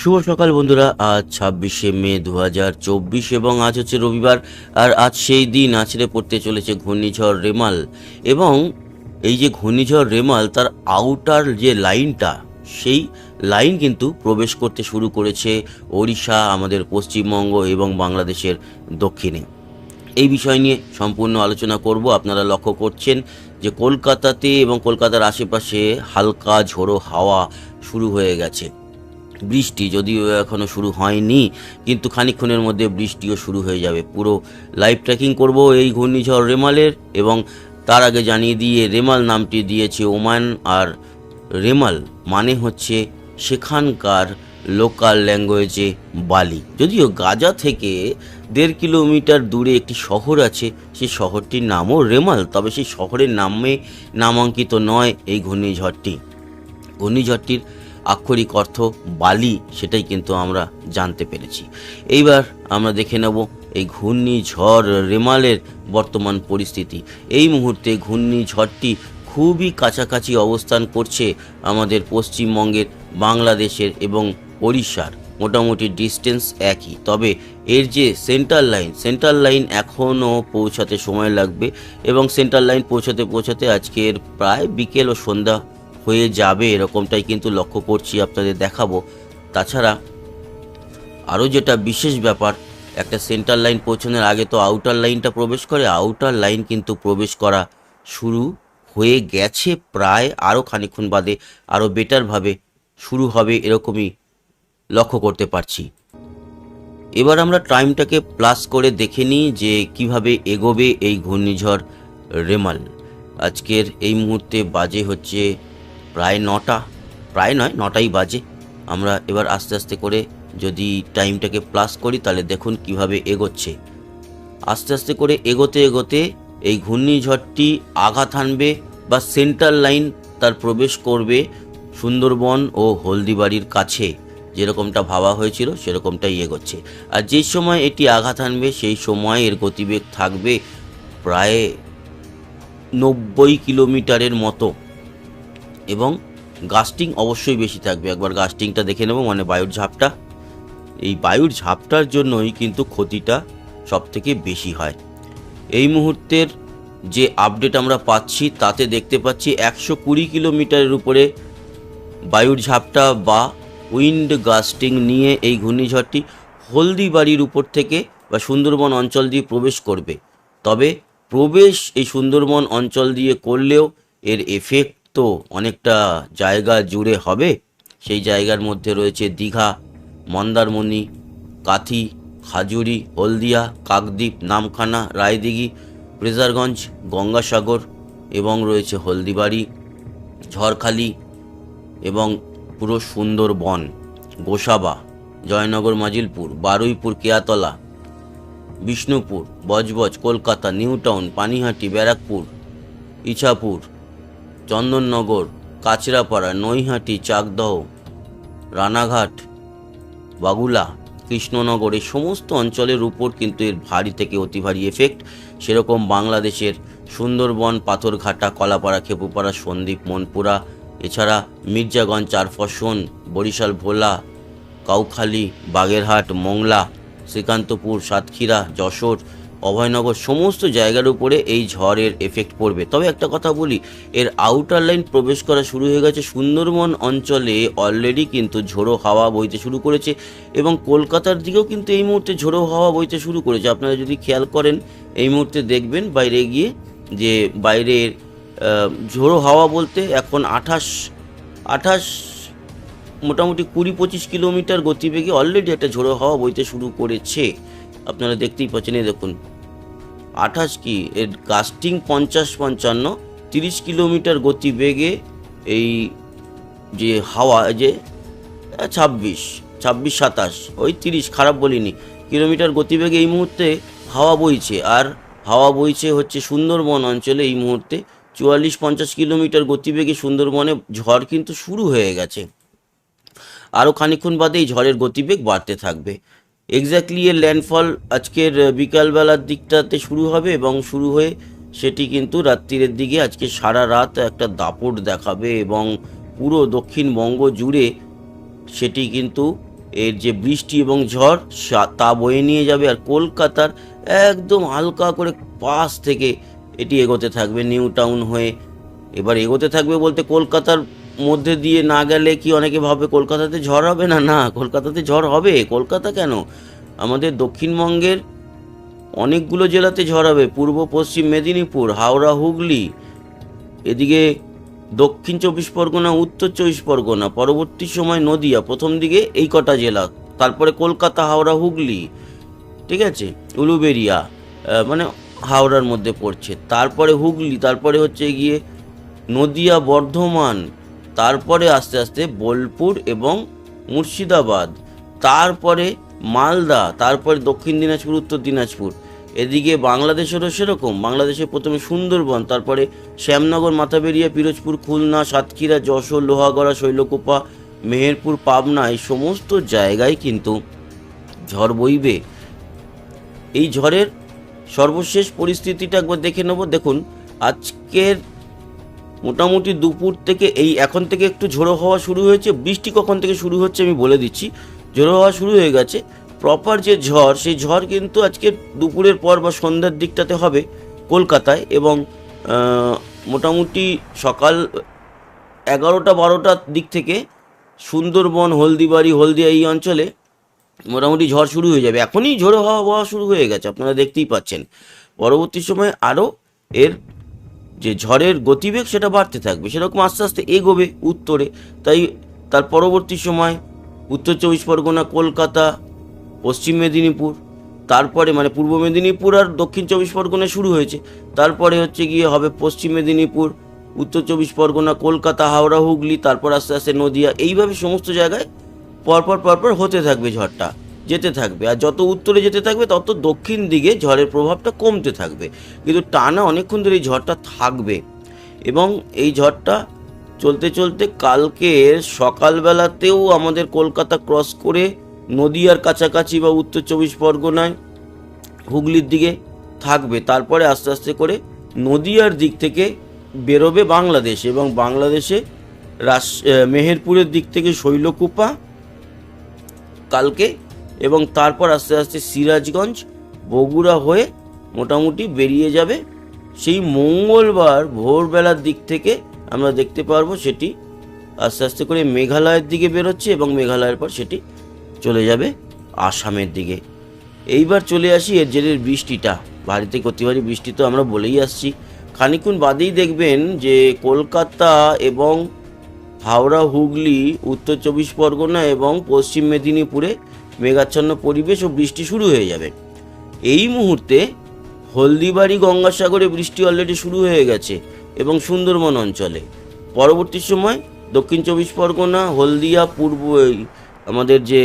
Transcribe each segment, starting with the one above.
শুভ সকাল বন্ধুরা, আজ ছাব্বিশে মে দু হাজার চব্বিশ এবং আজ হচ্ছে রবিবার, আর আজ সেই দিন আছড়ে পড়তে চলেছে ঘূর্ণিঝড় রেমাল এবং এই যে ঘূর্ণিঝড় রেমাল, তার আউটার যে লাইনটা সেই লাইন কিন্তু প্রবেশ করতে শুরু করেছে ওড়িশা, আমাদের পশ্চিমবঙ্গ এবং বাংলাদেশের দক্ষিণে। এই বিষয় নিয়ে সম্পূর্ণ আলোচনা করব। আপনারা লক্ষ্য করছেন যে কলকাতাতে এবং কলকাতার আশেপাশে হালকা ঝোড়ো হাওয়া শুরু হয়ে গেছে। বৃষ্টি যদিও এখনও শুরু হয়নি, কিন্তু খানিকক্ষণের মধ্যে বৃষ্টিও শুরু হয়ে যাবে। পুরো লাইভ ট্র্যাকিং করব এই ঘূর্ণিঝড় রেমালের এবং তার আগে জানিয়ে দিয়ে রেমাল নামটি দিয়েছে ওমান, আর রেমাল মানে হচ্ছে সেখানকার লোকাল ল্যাঙ্গুয়েজে বালি। যদিও গাজা থেকে দেড় কিলোমিটার দূরে একটি শহর আছে, সেই শহরটির নামও রেমাল, তবে সেই শহরের নামে নামাঙ্কিত নয় এই ঘূর্ণিঝড়টি। ঘূর্ণিঝড়টির আক্ষরিক অর্থ বালি, সেটাই কিন্তু আমরা জানতে পেরেছি। এইবার আমরা দেখে নেব এই ঘূর্ণিঝড় রেমালের বর্তমান পরিস্থিতি। এই মুহূর্তে ঘূর্ণিঝড়টি খুবই কাছাকাছি অবস্থান করছে আমাদের পশ্চিমবঙ্গের, বাংলাদেশের এবং ওড়িশার। মোটামুটি ডিস্টেন্স একই। তবে এর যে সেন্ট্রাল লাইন সেন্ট্রাল লাইন এখনও পৌঁছাতে সময় লাগবে এবং সেন্ট্রাল লাইন পৌঁছাতে পৌঁছাতে আজকের প্রায় বিকেল ও সন্ধ্যা হয়ে যাবে এরকমটাই কিন্তু লক্ষ্য করছি আপনাদের দেখাবো। তাছাড়া আরও যেটা বিশেষ ব্যাপার, একটা সেন্ট্রাল লাইন পৌঁছানোর আগে তো আউটার লাইনটা প্রবেশ করে আউটার লাইন কিন্তু প্রবেশ করা শুরু হয়ে গেছে প্রায় আরও খানিকক্ষণ বাদে আরও বেটারভাবে শুরু হবে এরকমই লক্ষ্য করতে পারছি। এবার আমরা টাইমটাকে প্লাস করে দেখে নিই যে কীভাবে এগোবে এই ঘূর্ণিঝড় রেমাল। আজকের এই মুহূর্তে বাজে হচ্ছে প্রায় নটা, প্রায় নয়, নটাই বাজে। আমরা এবার আস্তে আস্তে করে যদি টাইমটাকে প্লাস করি, তাহলে দেখুন কীভাবে এগোচ্ছে। আস্তে আস্তে করে এগোতে এগোতে এই ঘূর্ণিঝড়টি আঘাত হানবে বা সেন্ট্রাল লাইন তার প্রবেশ করবে সুন্দরবন ও হলদিবাড়ির কাছে। যেরকমটা ভাবা হয়েছিল, সেরকমটাই এগোচ্ছে। আর যে সময় এটি আঘাত হানবে, সেই সময় এর গতিবেগ থাকবে প্রায় নব্বই কিলোমিটারের মতো। এবং গাস্টিং অবশ্যই বেশি থাকবে। একবার গাস্টিংটা দেখে নেব মানে বায়ুর ঝাপটা। এই বায়ুর ঝাপটার জন্যই কিন্তু ক্ষতিটা সব থেকে বেশি হয়। এই মুহূর্তের যে আপডেট আমরা পাচ্ছি, তাতে দেখতে পাচ্ছি একশো কুড়ি কিলোমিটারের উপরে বায়ুর ঝাপটা বা উইন্ড গাস্টিং নিয়ে এই ঘূর্ণিঝড়টি হলদিবাড়ির উপর থেকে বা সুন্দরবন অঞ্চল দিয়ে প্রবেশ করবে। তবে প্রবেশ এই সুন্দরবন অঞ্চল দিয়ে করলেও এর এফেক্ট তো অনেকটা জায়গা জুড়ে হবে। সেই জায়গার মধ্যে রয়েছে দীঘা, মন্দারমণি, কাথি, খাজুরি, হলদিয়া, কাকদ্বীপ, নামখানা, রায়দিঘি ফ্রেজারগঞ্জ গঙ্গাসাগর এবং রয়েছে হলদিবাড়ি, ঝড়খালি এবং পুরো সুন্দরবন, গোসাবা, জয়নগর, মাজিলপুর, বারুইপুর, কেয়াতলা, বিষ্ণুপুর, বজবজ, কলকাতা, নিউটাউন, পানিহাটি, ব্যারাকপুর, ইছাপুর চন্দননগর, কাচরাপাড়া, নৈহাটি, চাকদহ, রানাঘাট, বাগুলা, কৃষ্ণনগর এই সমস্ত অঞ্চলের উপর কিন্তু এর ভারী থেকে অতি ভারী এফেক্ট সেরকম বাংলাদেশের সুন্দরবন, পাথরঘাটা, কলাপাড়া, খেপুপাড়া সন্দ্বীপ মনপুরা, এছাড়া মির্জাগঞ্জ, চারফসন, বরিশাল, ভোলা, কাউখালী, বাগেরহাট, মংলা, শ্রীকান্তপুর, সাতক্ষীরা, যশোর অভয়নগর সমস্ত জায়গার উপরে এই ঝড়ের এফেক্ট পড়বে। তবে একটা কথা বলি, এর আউটার লাইন প্রবেশ করা শুরু হয়ে গেছে সুন্দরবন অঞ্চলে অলরেডি কিন্তু ঝোড়ো হাওয়া বইতে শুরু করেছে এবং কলকাতার দিকেও কিন্তু এই মুহূর্তে ঝোড়ো হাওয়া বইতে শুরু করেছে। আপনারা যদি খেয়াল করেন, এই মুহূর্তে দেখবেন বাইরে গিয়ে যে বাইরের ঝোড়ো হাওয়া বলতে এখন আঠাশ আঠাশ, মোটামুটি কুড়ি পঁচিশ কিলোমিটার গতিবেগে অলরেডি একটা ঝোড়ো হাওয়া বইতে শুরু করেছে। আপনারা দেখতেই পাচ্ছেন দেখুন। আঠাশ কি? এর কাস্টিং পঞ্চাশ পঞ্চান্ন। তিরিশ কিলোমিটার গতিবেগে এই যে হাওয়া যে ছাব্বিশ ছাব্বিশ, সাতাশ, ওই তিরিশ, খারাপ বলিনি। কিলোমিটার গতিবেগে এই মুহূর্তে হাওয়া বইছে। আর হাওয়া বইছে হচ্ছে সুন্দরবন অঞ্চলে এই মুহূর্তে। চুয়াল্লিশ, পঞ্চাশ কিলোমিটার গতিবেগে সুন্দরবনে ঝড় কিন্তু শুরু হয়ে গেছে। আরও খানিকক্ষণ বাদে এই ঝড়ের গতিবেগ বাড়তে থাকবে। এক্স্যাক্টলি এর ল্যান্ডফল আজকের বিকালবেলার দিকটাতে শুরু হবে এবং শুরু হয়ে সেটি কিন্তু রাত্রিরের দিকে আজকে সারা রাত একটা দাপট দেখাবে এবং পুরো দক্ষিণবঙ্গ জুড়ে সেটি কিন্তু এর যে বৃষ্টি এবং ঝড় তা বয়ে নিয়ে যাবে আর কলকাতার একদম হালকা করে পাশ থেকে এটি এগোতে থাকবে, নিউ টাউন হয়ে। এবার এগোতে থাকবে বলতে কলকাতার মধ্যে দিয়ে না গেলে কি অনেকে ভাবে কলকাতাতে ঝড় হবে? না না, কলকাতাতে ঝড় হবে। কলকাতা কেন? আমাদের দক্ষিণবঙ্গের অনেকগুলো জেলাতে ঝড় হবে। পূর্ব, পশ্চিম মেদিনীপুর, হাওড়া, হুগলি, এদিকে দক্ষিণ চব্বিশ পরগনা, উত্তর চব্বিশ পরগনা, পরবর্তী সময় নদিয়া, প্রথম দিকে এই কটা জেলা, তারপরে কলকাতা, হাওড়া, হুগলি, ঠিক আছে? উলুবেরিয়া মানে হাওড়ার মধ্যে পড়ছে। তারপরে হুগলি, তারপরে হচ্ছে গিয়ে নদিয়া, বর্ধমান তারপরে আস্তে আস্তে বোলপুর এবং মুর্শিদাবাদ, তারপরে মালদা, তারপরে দক্ষিণ দিনাজপুর, উত্তর দিনাজপুর। এদিকে বাংলাদেশেরও সেরকম। বাংলাদেশে প্রথমে সুন্দরবন, তারপরে শ্যামনগর, মাথাবেরিয়া, পিরোজপুর, খুলনা, সাতক্ষীরা, যশোর, লোহাগড়া, শৈলকুপা, মেহেরপুর, পাবনা এই সমস্ত জায়গায় কিন্তু ঝড় বইবে। এই ঝড়ের সর্বশেষ পরিস্থিতিটা একবার দেখে নেব। দেখুন, আজকের মোটামুটি দুপুর থেকে এই এখন থেকে একটু ঝোড়ো হওয়া শুরু হয়েছে, বৃষ্টি কখন থেকে শুরু হচ্ছে আমি বলে দিচ্ছি। ঝোড়ো হওয়া শুরু হয়ে গেছে প্রপার যে ঝড়, সেই ঝড় কিন্তু আজকে দুপুরের পর বা সন্ধ্যার দিকটাতে হবে কলকাতায় এবং মোটামুটি সকাল এগারোটা বারোটার দিক থেকে সুন্দরবন, হলদিবাড়ি, হলদিয়া এই অঞ্চলে মোটামুটি ঝড় শুরু হয়ে যাবে। এখনই ঝোড়ো হাওয়া হওয়া শুরু হয়ে গেছে, আপনারা দেখতেই পাচ্ছেন। পরবর্তী সময়ে আরও এর যে ঝড়ের গতিবেগ সেটা বাড়তে থাকবে। সেরকম আস্তে আস্তে এগোবে উত্তরে। তাই তার পরবর্তী সময় উত্তর চব্বিশ পরগনা, কলকাতা, পশ্চিম মেদিনীপুর, তারপরে মানে পূর্ব মেদিনীপুর আর দক্ষিণ চব্বিশ পরগনা শুরু হয়েছে। তারপরে হচ্ছে গিয়ে হবে পশ্চিম মেদিনীপুর, উত্তর চব্বিশ পরগনা, কলকাতা, হাওড়া, হুগলি, তারপর আস্তে আস্তে নদিয়া। এইভাবে সমস্ত জায়গায় পরপর পরপর হতে থাকবে ঝড়টা। যেতে থাকবে। আর যত উত্তরে যেতে থাকবে, তত দক্ষিণ দিকে ঝড়ের প্রভাবটা কমতে থাকবে। কিন্তু টানা অনেকক্ষণ ধরে এই ঝড়টা থাকবে এবং এই ঝড়টা চলতে চলতে কালকের সকালবেলাতেও আমাদের কলকাতা ক্রস করে নদীয়ার কাছাকাছি বা উত্তর চব্বিশ পরগনায় হুগলির দিকে থাকবে। তারপরে আস্তে আস্তে করে নদীয়ার দিক থেকে বেরোবে বাংলাদেশ এবং বাংলাদেশে রাস মেহেরপুরের দিক থেকে শৈলকুপা কালকে এবং তারপর আস্তে আস্তে সিরাজগঞ্জ, বগুড়া হয়ে মোটামুটি বেরিয়ে যাবে। সেই মঙ্গলবার ভোরবেলার দিক থেকে আমরা দেখতে পারব সেটি আস্তে আস্তে করে মেঘালয়ের দিকে বেরোচ্ছে এবং মেঘালয়ের পর সেটি চলে যাবে আসামের দিকে। এইবার চলে আসি এর জেরের বৃষ্টিটা। ভারী থেকে বৃষ্টি তো আমরা বলেই আসছি। খানিকক্ষণ বাদেই দেখবেন যে কলকাতা এবং হাওড়া, হুগলি, উত্তর চব্বিশ পরগনা এবং পশ্চিম মেদিনীপুরে মেঘাচ্ছন্ন পরিবেশ ও বৃষ্টি শুরু হয়ে যাবে। এই মুহূর্তে হলদিবাড়ি গঙ্গাসাগরে বৃষ্টি অলরেডি শুরু হয়ে গেছে এবং সুন্দরবন অঞ্চলে। পরবর্তী সময় দক্ষিণ চব্বিশ পরগনা, হলদিয়া, পূর্ব আমাদের যে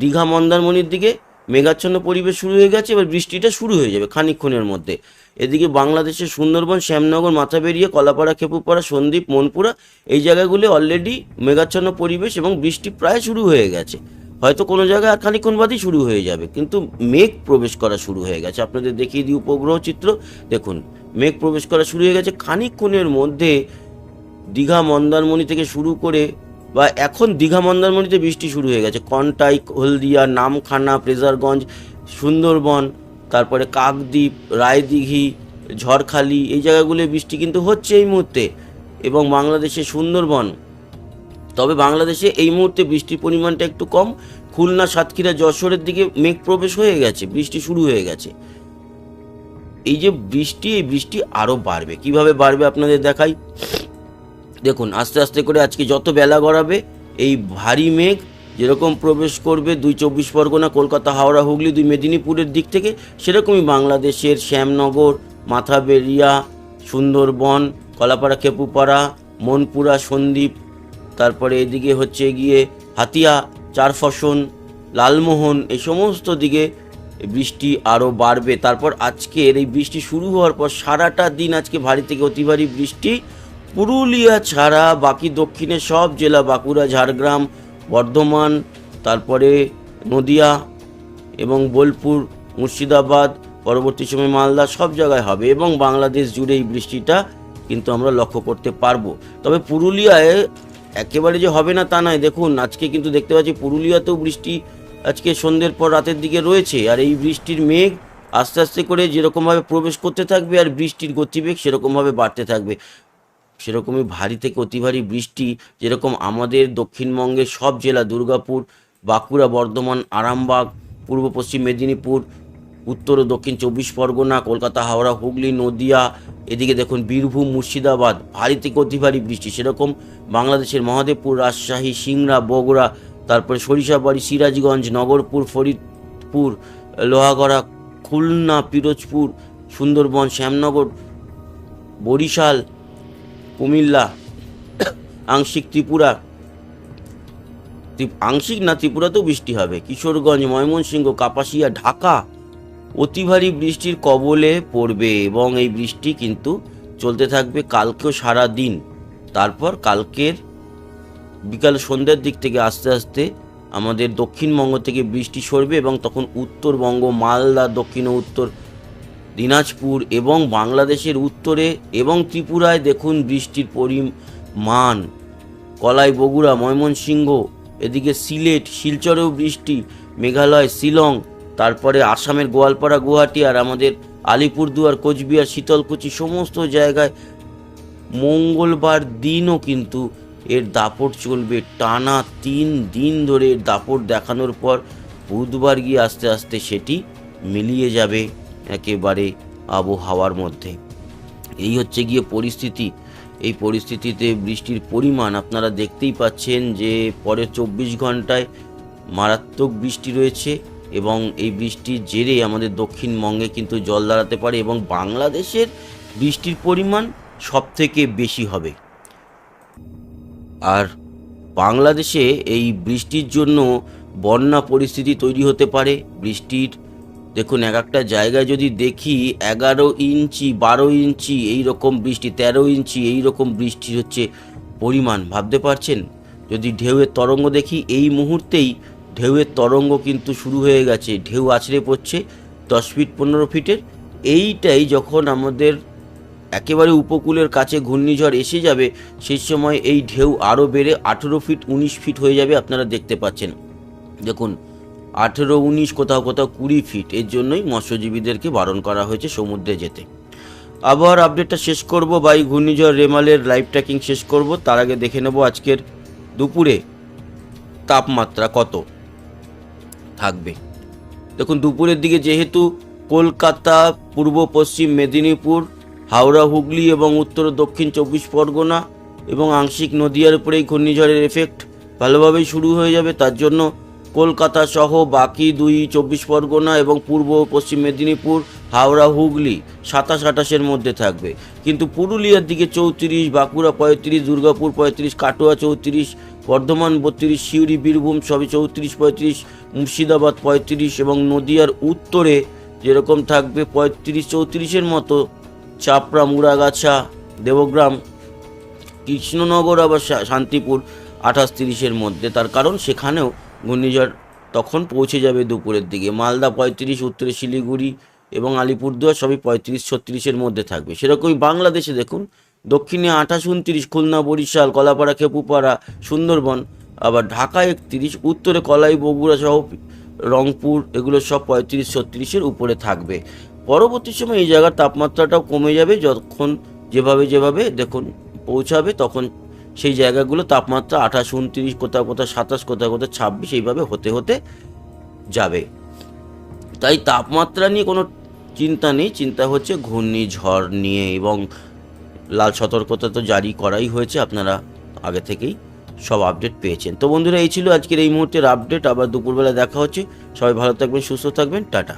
দীঘা মন্দারমণির দিকে মেঘাচ্ছন্ন পরিবেশ শুরু হয়ে গেছে, এবার বৃষ্টিটা শুরু হয়ে যাবে খানিকক্ষণের মধ্যে। এদিকে বাংলাদেশের সুন্দরবন, শ্যামনগর, মাথাবেরিয়া, কলাপাড়া, খেপুপাড়া, সন্দ্বীপ, মনপুরা এই জায়গাগুলি অলরেডি মেঘাচ্ছন্ন পরিবেশ এবং বৃষ্টি প্রায় শুরু হয়ে গেছে। হয়তো কোনো জায়গায় আর খানিকক্ষণ বাদই শুরু হয়ে যাবে। কিন্তু মেঘ প্রবেশ করা শুরু হয়ে গেছে। আপনাদের দেখিয়ে দিই উপগ্রহ চিত্র। দেখুন, মেঘ প্রবেশ করা শুরু হয়ে গেছে খানিকক্ষণের মধ্যে দীঘা মন্দারমণি থেকে শুরু করে বা এখন দীঘা মন্দারমণিতে বৃষ্টি শুরু হয়ে গেছে। কন্টাই হলদিয়া, নামখানা, প্রেজারগঞ্জ, সুন্দরবন, তারপরে কাকদ্বীপ, রায়দিঘি, ঝড়খালি, এই জায়গাগুলো বৃষ্টি কিন্তু হচ্ছে এই মুহূর্তে। এবং বাংলাদেশে সুন্দরবন তবে বাংলাদেশে এই মুহূর্তে বৃষ্টির পরিমাণটা একটু কম। খুলনা, সাতক্ষীরা, যশোরের দিকে মেঘ প্রবেশ হয়ে গেছে, বৃষ্টি শুরু হয়ে গেছে। এই যে বৃষ্টি, এই বৃষ্টি আরও বাড়বে। কীভাবে বাড়বে আপনাদের দেখাই? দেখুন, আস্তে আস্তে করে আজকে যত বেলা গড়াবে, এই ভারী মেঘ যেরকম প্রবেশ করবে দুই চব্বিশ পরগনা, কলকাতা, হাওড়া, হুগলি, দুই মেদিনীপুরের দিক থেকে, সেরকমই বাংলাদেশের শ্যামনগর, মাথাবেরিয়া, সুন্দরবন, কলাপাড়া, খেপুপাড়া, মনপুরা, সন্দ্বীপ তারপরে এদিকে হচ্ছে গিয়ে হাতিয়া চার চারফসন, লালমোহন, এই সমস্ত দিকে বৃষ্টি আরও বাড়বে। তারপর আজকের এই বৃষ্টি শুরু হওয়ার পর সারাটা দিন আজকে ভারী থেকে অতি ভারী বৃষ্টি। পুরুলিয়া ছাড়া বাকি দক্ষিণের সব জেলা বাঁকুড়া, ঝাড়গ্রাম, বর্ধমান, তারপরে নদিয়া এবং বোলপুর, মুর্শিদাবাদ, পরবর্তী সময় মালদা সব জায়গায় হবে এবং বাংলাদেশ জুড়ে এই বৃষ্টিটা কিন্তু আমরা লক্ষ্য করতে পারব। তবে পুরুলিয়ায় একেবারে যে হবে না তা নয়। দেখুন, আজকে কিন্তু দেখতে পাচ্ছি পুরুলিয়াতেও বৃষ্টি আজকে সন্ধ্যের পর রাতের দিকে রয়েছে। আর এই বৃষ্টির মেঘ আস্তে আস্তে করে যেরকমভাবে প্রবেশ করতে থাকবে আর বৃষ্টির গতিবেগ সেরকমভাবে বাড়তে থাকবে। সেরকমই ভারী থেকে অতি ভারী বৃষ্টি যেরকম আমাদের দক্ষিণবঙ্গের সব জেলা, দুর্গাপুর, বাঁকুড়া, বর্ধমান, আরামবাগ, পূর্ব পশ্চিম মেদিনীপুর উত্তর ও দক্ষিণ চব্বিশ পরগনা, কলকাতা, হাওড়া, হুগলি, নদিয়া, এদিকে দেখুন বীরভূম, মুর্শিদাবাদ ভারী থেকে অতি ভারী বৃষ্টি, সেরকম বাংলাদেশের মহাদেবপুর, রাজশাহী, সিংড়া, বগুড়া, তারপরে সরিষাবাড়ি, সিরাজগঞ্জ, নগরপুর, ফরিদপুর, লোহাগড়া, খুলনা, পিরোজপুর, সুন্দরবন, শ্যামনগর, বরিশাল, কুমিল্লা, আংশিক ত্রিপুরা, ত্রিপ- আংশিক না ত্রিপুরাতেও বৃষ্টি হবে? কিশোরগঞ্জ, ময়মনসিংহ, কাপাসিয়া, ঢাকা অতি ভারী বৃষ্টির কবলে পড়বে এবং এই বৃষ্টি কিন্তু চলতে থাকবে কালকেও সারা দিন। তারপর কালকের বিকাল সন্ধ্যার দিক থেকে আস্তে আস্তে আমাদের দক্ষিণবঙ্গ থেকে বৃষ্টি সরবে এবং তখন উত্তরবঙ্গ, মালদা দক্ষিণ উত্তর দিনাজপুর এবং বাংলাদেশের উত্তরে এবং ত্রিপুরায় দেখুন বৃষ্টির পরিমাণ। কলাই, বগুড়া, ময়মনসিংহ, এদিকে সিলেট, শিলচরেও বৃষ্টি, মেঘালয়, শিলং তারপরে আসামের গোয়ালপাড়া, গুয়াহাটি আর আমাদের আলিপুরদুয়ার, কোচবিহার, শীতলকুচি সমস্ত জায়গায় মঙ্গলবার দিনও কিন্তু এর দাপট চলবে। টানা তিন দিন ধরে এর দাপট দেখানোর পর বুধবার গিয়ে আস্তে আস্তে সেটি মিলিয়ে যাবে একেবারে আবহাওয়ার মধ্যে। এই হচ্ছে গিয়ে পরিস্থিতি। এই পরিস্থিতিতে বৃষ্টির পরিমাণ আপনারা দেখতেই পাচ্ছেন যে পরের চব্বিশ ঘন্টায় মারাত্মক বৃষ্টি রয়েছে। এবং এই বৃষ্টির জেরে আমাদের দক্ষিণবঙ্গে কিন্তু জল দাঁড়াতে পারে এবং বাংলাদেশের বৃষ্টির পরিমাণ সবথেকে বেশি হবে। আর বাংলাদেশে এই বৃষ্টির জন্য বন্যা পরিস্থিতি তৈরি হতে পারে। বৃষ্টির, দেখুন এক একটা জায়গায় যদি দেখি এগারো ইঞ্চি, বারো ইঞ্চি এই রকম বৃষ্টি, তেরো ইঞ্চি এই রকম বৃষ্টি হচ্ছে পরিমাণ, ভাবতে পারছেন? যদি ঢেউয়ের তরঙ্গ দেখি, এই মুহূর্তেই ঢেউয়ের তরঙ্গ কিন্তু শুরু হয়ে গেছে, ঢেউ আছড়ে পড়ছে দশ ফিট পনেরো ফিটের এইটাই যখন আমাদের একেবারে উপকূলের কাছে ঘূর্ণিঝড় এসে যাবে, সেই সময় এই ঢেউ আরও বেড়ে আঠেরো ফিট উনিশ ফিট হয়ে যাবে আপনারা দেখতে পাচ্ছেন। দেখুন, আঠেরো, উনিশ, কোথাও কোথাও কুড়ি ফিট এর জন্যই মৎস্যজীবীদেরকে বারণ করা হয়েছে সমুদ্রে যেতে। আবহাওয়ার আপডেটটা শেষ করব বা এই ঘূর্ণিঝড় রেমালের লাইভ ট্র্যাকিং শেষ করব, তার আগে দেখে নেব আজকের দুপুরে তাপমাত্রা কত। থাকবে। দেখুন, দুপুরের দিকে যেহেতু কলকাতা, পূর্ব, পশ্চিম, মেদিনীপুর, হাওড়া, হুগলি এবং উত্তর, দক্ষিণ চব্বিশ পরগনা এবং আংশিক নদিয়ার উপরে এই ঘূর্ণিঝড়ের এফেক্ট ভালোভাবেই শুরু হয়ে যাবে। তার জন্য কলকাতা সহ বাকি দুই চব্বিশ পরগনা এবং পূর্ব ও পশ্চিম মেদিনীপুর, হাওড়া, হুগলি সাতাশ আঠাশের মধ্যে থাকবে। কিন্তু পুরুলিয়ার দিকে চৌত্রিশ, বাঁকুড়া পঁয়ত্রিশ, দুর্গাপুর পঁয়ত্রিশ, কাটোয়া চৌত্রিশ, বর্ধমান বত্রিশ, সিউড়ি, বীরভূম সবই চৌত্রিশ পঁয়ত্রিশ, মুর্শিদাবাদ পঁয়ত্রিশ এবং নদিয়ার উত্তরে যেরকম থাকবে পঁয়ত্রিশ চৌত্রিশের মতো চাপড়া, মুড়াগাছা, দেবগ্রাম, কৃষ্ণনগর আবার শান্তিপুর আঠাশ তিরিশের মধ্যে। তার কারণ সেখানেও ঘূর্ণিঝড় তখন পৌঁছে যাবে দুপুরের দিকে। মালদা পঁয়ত্রিশ, উত্তরে শিলিগুড়ি এবং আলিপুরদুয়ার সবই পঁয়ত্রিশ, ছত্রিশের মধ্যে থাকবে। সেরকমই বাংলাদেশে দেখুন, দক্ষিণে আঠাশ, উনত্রিশ, খুলনা, বরিশাল, কলাপাড়া, খেপুপাড়া, সুন্দরবন, আবার ঢাকা একত্রিশ, উত্তরে কলাই, বগুড়া সহ রংপুর, এগুলো সব পঁয়ত্রিশ, ছত্রিশের উপরে থাকবে। পরবর্তী সময় এই জায়গার তাপমাত্রাটাও কমে যাবে যখন যেভাবে যেভাবে দেখুন পৌঁছাবে, তখন সেই জায়গাগুলো তাপমাত্রা আঠাশ, উনত্রিশ, কোথাও কোথাও সাতাশ, কোথাও কোথাও ছাব্বিশ এইভাবে হতে হতে যাবে। তাই তাপমাত্রা নিয়ে কোনো চিন্তা নেই, চিন্তা হচ্ছে ঘূর্ণিঝড় নিয়ে এবং লাল সতর্কতা তো জারি করাই হয়েছে, আপনারা আগে থেকেই সব আপডেট পেয়েছেন। তো বন্ধুরা, এই ছিল আজকের এই মুহূর্তের আপডেট আবার দুপুরবেলা দেখা হচ্ছে। সবাই ভালো থাকবেন, সুস্থ থাকবেন, টাটা।